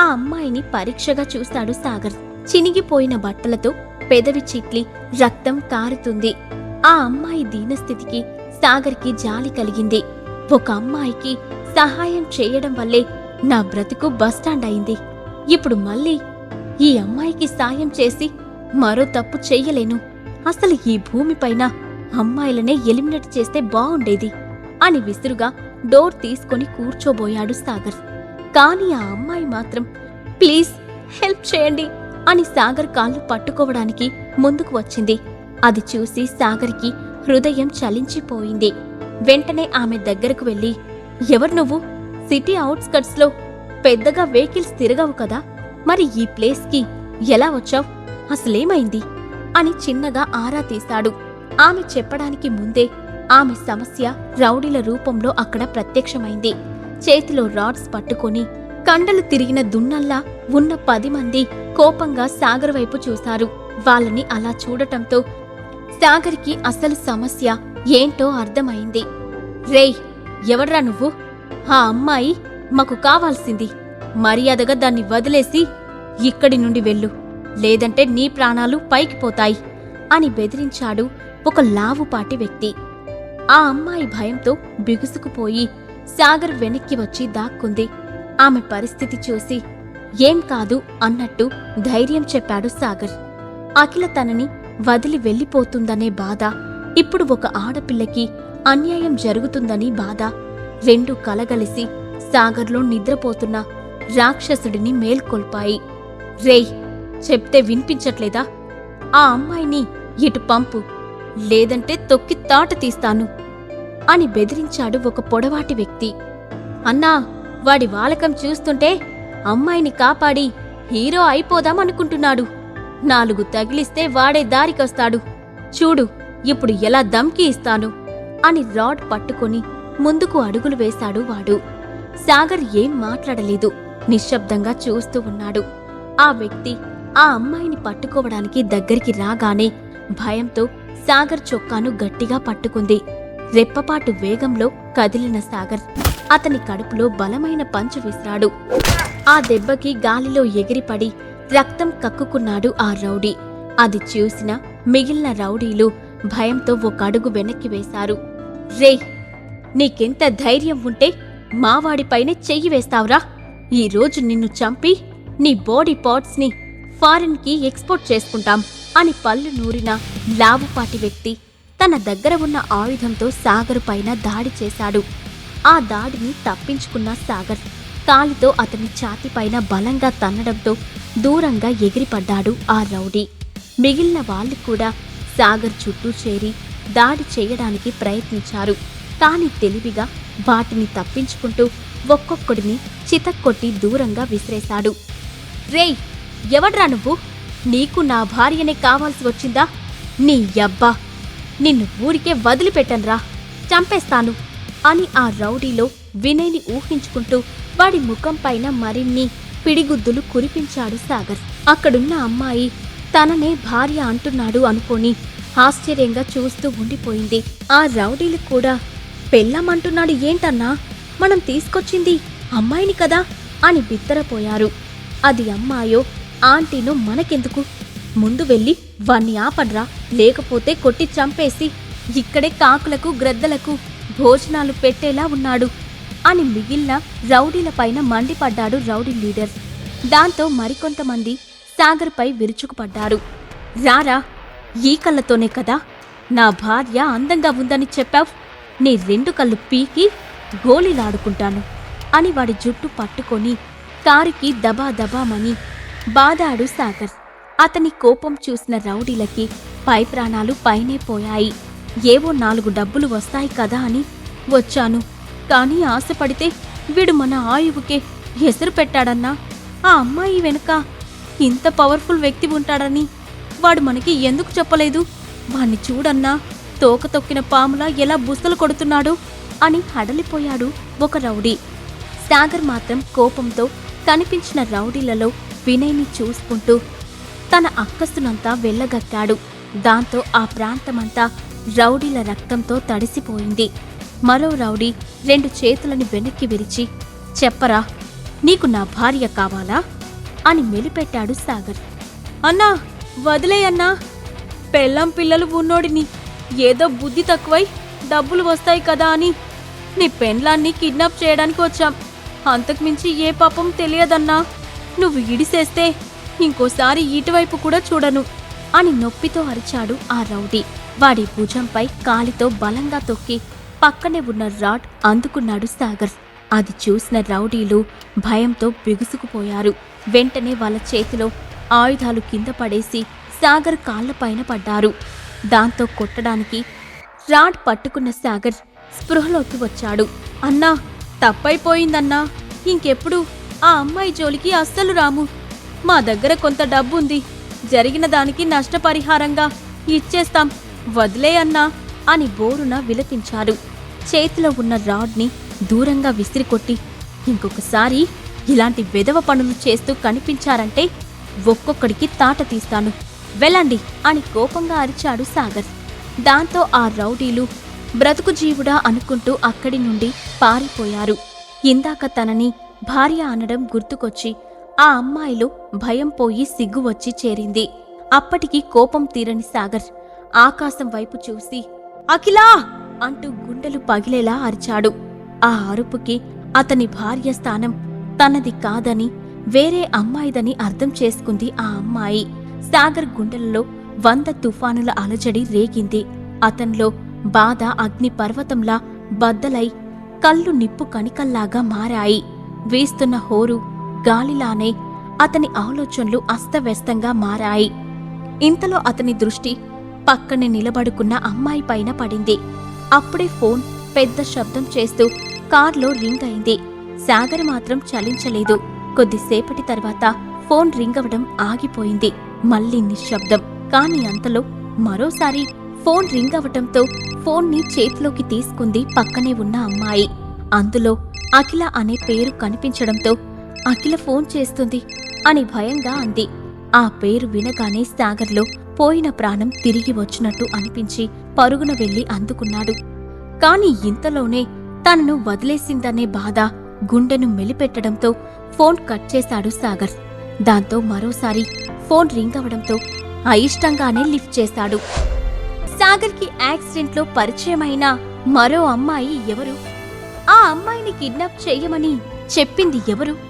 ఆ అమ్మాయిని పరీక్షగా చూస్తాడు సాగర్. చినిగిపోయిన బట్టలతో పెదవి చిట్లి రక్తం కారుతుంది. ఆ అమ్మాయి దీనస్థితికి సాగర్కి జాలి కలిగింది. ఒక అమ్మాయికి సహాయం చేయడం వల్లే నా బ్రతుకు బస్టాండ్ అయింది. ఇప్పుడు మళ్ళీ ఈ అమ్మాయికి సాయం చేసి మరో తప్పు చెయ్యలేను. అసలు ఈ భూమిపైన అమ్మాయిలనే ఎలిమినేట్ చేస్తే బావుండేది అని విసురుగా డోర్ తీసుకొని కూర్చోబోయాడు సాగర్. కానీ ఆ అమ్మాయి మాత్రం ప్లీజ్ హెల్ప్ చేయండి అని సాగర్ కాళ్ళు పట్టుకోవడానికి ముందుకు వచ్చింది. అది చూసి సాగర్కి హృదయం చలించిపోయింది. వెంటనే ఆమె దగ్గరకు వెళ్ళి ఎవరు నువ్వు? సిటీ అవుట్స్కట్స్లో పెద్దగా వెహికల్స్ తిరగవు కదా? మరి ఈ ప్లేస్కి ఎలా వచ్చావు? అసలేమైంది? అని చిన్నగా ఆరా తీశాడు. ఆమె చెప్పడానికి ముందే ఆమె సమస్య రౌడీల రూపంలో అక్కడ ప్రత్యక్షమైంది. చేతిలో రాడ్స్ పట్టుకొని కండలు తిరిగిన దున్నల్లా ఉన్న పది మంది కోపంగా సాగర్ వైపు చూశారు. వాళ్ళని అలా చూడటంతో సాగర్కి అసలు సమస్య ఏంటో అర్థమైంది. రేయ్ ఎవడ్రా నువ్వు? ఆ అమ్మాయి మాకు కావాల్సింది. మర్యాదగా దాన్ని వదిలేసి ఇక్కడి నుండి వెళ్ళు. లేదంటే నీ ప్రాణాలు పైకి పోతాయి అని బెదిరించాడు ఒక లావుపాటి వ్యక్తి. ఆ అమ్మాయి భయంతో బిగుసుకుపోయి సాగర్ వెనక్కి వచ్చి దాక్కుంది. ఆమె పరిస్థితి చూసి ఏం కాదు అన్నట్టు ధైర్యం చెప్పాడు సాగర్. అఖిల తనని వదిలి వెళ్ళిపోతుందనే బాధ ఇప్పుడు ఒక ఆడపిల్లకి అన్యాయం జరుగుతుందని బాధ రెండు కలగలిసి సాగర్లో నిద్రపోతున్న రాక్షసుడిని మేల్కొల్పాయి. రేయ్ చెప్తే వినిపించట్లేదా? ఆ అమ్మాయిని ఇటు పంపు లేదంటే తొక్కి తాట తీస్తాను. అని బెదిరించాడు ఒక పొడవాటి వ్యక్తి. అన్నా వాడి వాలకం చూస్తుంటే అమ్మాయిని కాపాడి హీరో అయిపోదామనుకుంటున్నాడు నాలుగు తగిలిస్తే వాడే దారికొస్తాడు. చూడు ఇప్పుడు ఎలా దమ్కి ఇస్తాను అని రాడ్ పట్టుకొని ముందుకు అడుగులు వేశాడు వాడు. సాగర్ ఏం మాట్లాడలేదు నిశ్శబ్దంగా చూస్తూ ఉన్నాడు. ఆ వ్యక్తి ఆ అమ్మాయిని పట్టుకోవడానికి దగ్గరికి రాగానే భయంతో సాగర్ చొక్కాను గట్టిగా పట్టుకుంది. రెప్పపాటు వేగంలో కదిలిన సాగర్ అతని కడుపులో బలమైన పంచు విసిరాడు. ఆ దెబ్బకి గాలిలో ఎగిరిపడి రక్తం కక్కుకున్నాడు ఆ రౌడీ. అది చూసిన మిగిలిన రౌడీలు భయంతో ఒక అడుగు వెనక్కి వేశారు. రే నీకెంత ధైర్యం ఉంటే మావాడిపైనే చెయ్యి వేస్తావురా. ఈ రోజు నిన్ను చంపి నీ బాడీ పార్ట్స్ని ఫారిన్కి ఎక్స్పోర్ట్ చేసుకుంటాం అని పళ్ళు నూరిన లావుపాటి వ్యక్తి తన దగ్గర ఉన్న ఆయుధంతో సాగర్ పైన దాడి చేశాడు. ఆ దాడిని తప్పించుకున్న సాగర్ కాలితో అతని ఛాతిపైన బలంగా తన్నడంతో దూరంగా ఎగిరిపడ్డాడు ఆ రౌడీ. మిగిలిన వాళ్ళు కూడా సాగర్ చుట్టూ చేరి దాడి చేయడానికి ప్రయత్నించారు. కానీ తెలివిగా వాటిని తప్పించుకుంటూ ఒక్కొక్కడిని చితక్కొట్టి దూరంగా విసిరేశాడు. రేయ్ ఎవడ్రా నువ్వు? నీకు నా భార్యనే కావాల్సి వచ్చిందా? నీ అబ్బా నిన్ను ఊరికే వదిలిపెట్టన్రా. చంపేస్తాను అని ఆ రౌడీలో వినయ్ని ఊహించుకుంటూ వాడి ముఖం పైన మరిన్ని పిడిగుద్దులు కురిపించాడు సాగర్. అక్కడున్న అమ్మాయి తననే భార్య అంటున్నాడు అనుకొని ఆశ్చర్యంగా చూస్తూ ఉండిపోయింది. ఆ రౌడీలు కూడా పెళ్ళమంటున్నాడు ఏంటన్నా? మనం తీసుకొచ్చింది అమ్మాయిని కదా అని బిత్తరపోయారు. అది అమ్మాయో ఆంటీనో మనకెందుకు? ముందు వెళ్ళి వాణ్ణి ఆపడ్రా. లేకపోతే కొట్టి చంపేసి ఇక్కడే కాకులకు గ్రద్దలకు భోజనాలు పెట్టేలా ఉన్నాడు. అని మిగిలిన రౌడీలపైన మండిపడ్డాడు రౌడీ లీడర్. దాంతో మరికొంతమంది సాగర్పై విరుచుకుపడ్డారు. రారా ఈ కళ్ళతోనే కదా? నా భార్య అందంగా ఉందని చెప్పావ్. నీ రెండు కళ్ళు పీకి గోళీలాడుకుంటాను అని వాడి జుట్టు పట్టుకొని కారుకి దబా దబామని బాధాడు సాగర్. అతని కోపం చూసిన రౌడీలకి పై ప్రాణాలు పైనే పోయాయి. ఏవో నాలుగు డబ్బులు వస్తాయి కదా అని వచ్చాను. కానీ ఆశపడితే వీడు మన ఆయువుకే ఎసురు పెట్టాడన్నా. ఆ అమ్మాయి వెనుక ఇంత పవర్ఫుల్ వ్యక్తి ఉంటాడని వాడు మనకి ఎందుకు చెప్పలేదు? వాణ్ణి చూడన్నా తోక తొక్కిన పాములా ఎలా బుసలు కొడుతున్నాడు అని హడలిపోయాడు ఒక రౌడీ. సాగర్ మాత్రం కోపంతో కనిపించిన రౌడీలలో వినయ్ని చూసుకుంటూ తన అక్కస్తునంతా వెళ్ళగక్కాడు. దాంతో ఆ ప్రాంతమంతా రౌడీల రక్తంతో తడిసిపోయింది. మరో రౌడీ రెండు చేతులని వెనక్కి విరిచి చెప్పరా నీకు నా భార్య కావాలా? అని మెలిపెట్టాడు సాగర్. అన్నా వదిలే అన్నా పెళ్ళం పిల్లలు ఉన్నోడిని ఏదో బుద్ధి తక్కువై డబ్బులు వస్తాయి కదా అని నీ పెండ్లాన్ని కిడ్నాప్ చేయడానికి వచ్చాం. అంతకుమించి ఏ పాపం తెలియదన్నా. నువ్వు ఇడిసేస్తే ఇంకోసారి ఇటువైపు కూడా చూడను. అని నొప్పితో అరిచాడు ఆ రౌడీ. వాడి భుజంపై కాలితో బలంగా తొక్కి పక్కనే ఉన్న రాడ్ అందుకున్నాడు సాగర్. అది చూసిన రౌడీలు భయంతో బిగుసుకుపోయారు. వెంటనే వాళ్ళ చేతిలో ఆయుధాలు కింద పడేసి సాగర్ కాళ్ళపైన పడ్డారు. దాంతో కొట్టడానికి రాడ్ పట్టుకున్న సాగర్ స్పృహలోకి వచ్చాడు. అన్నా తప్పైపోయిందన్నా. ఇంకెప్పుడు? ఆ అమ్మాయి జోలికి అస్సలు రాము. మా దగ్గర కొంత డబ్బుంది. జరిగిన దానికి నష్టపరిహారంగా ఇచ్చేస్తాం వదిలే అన్నా అని బోరున విలపించారు. చేతిలో ఉన్న రాడ్ని దూరంగా విసిరికొట్టి ఇంకొకసారి ఇలాంటి వెధవ పనులు చేస్తూ కనిపించారంటే ఒక్కొక్కడికి తాట తీస్తాను. వెళ్ళండి అని కోపంగా అరిచాడు సాగర్. దాంతో ఆ రౌడీలు బ్రతుకు జీవుడా అనుకుంటూ అక్కడి నుండి పారిపోయారు. ఇందాక తనని భార్య అనడం గుర్తుకొచ్చి ఆ అమ్మాయిలో భయం పోయి సిగ్గు వచ్చి చేరింది. అప్పటికి కోపం తీరని సాగర్ ఆకాశం వైపు చూసి అఖిలా! అంటూ గుండెలు పగిలేలా అరిచాడు. ఆ అరుపుకి అతని భార్య స్థానం తనది కాదని వేరే అమ్మాయిదని అర్థం చేసుకుంది ఆ అమ్మాయి. సాగర్ గుండెలలో వంద తుఫానుల అలజడి రేగింది. అతన్లో బాధ అగ్ని పర్వతంలా బద్దలై కళ్ళు నిప్పు కణికల్లాగా మారాయి. వీస్తున్న హోరు గాలిలానే అతని ఆలోచనలు అస్తవ్యస్తంగా మారాయి. ఇంతలో అతని దృష్టి పక్కనే నిలబడుకున్న అమ్మాయి పైన పడింది. అప్పుడే ఫోన్ పెద్ద శబ్దం చేస్తూ కార్లో రింగ్ అయింది. సాగర్ మాత్రం చలించలేదు. కొద్దిసేపటి తర్వాత ఫోన్ రింగ్ అవడం ఆగిపోయింది. మళ్ళీ నిశ్శబ్దం. కాని అంతలో మరోసారి ఫోన్ రింగ్ అవటంతో ఫోన్ని చేతిలోకి తీసుకుంది పక్కనే ఉన్న అమ్మాయి. అందులో అఖిల అనే పేరు కనిపించడంతో అఖిల ఫోన్ చేస్తుంది అని భయంగా అంది. ఆ పేరు వినగానే సాగర్లో పోయిన ప్రాణం తిరిగి వచ్చినట్టు అనిపించి పరుగున వెళ్ళి అందుకున్నాడు. కాని ఇంతలోనే తనను వదిలేసిందనే బాధ గుండెను మెలిపెట్టడంతో ఫోన్ కట్ చేశాడు సాగర్. దాంతో మరోసారి ఫోన్ రింగ్ అవడంతో అయిష్టంగానే లిఫ్ట్ చేశాడు. సాగర్కి యాక్సిడెంట్లో పరిచయమైన మరో అమ్మాయి ఎవరు? ఆ అమ్మాయిని కిడ్నాప్ చేయమని చెప్పింది ఎవరు?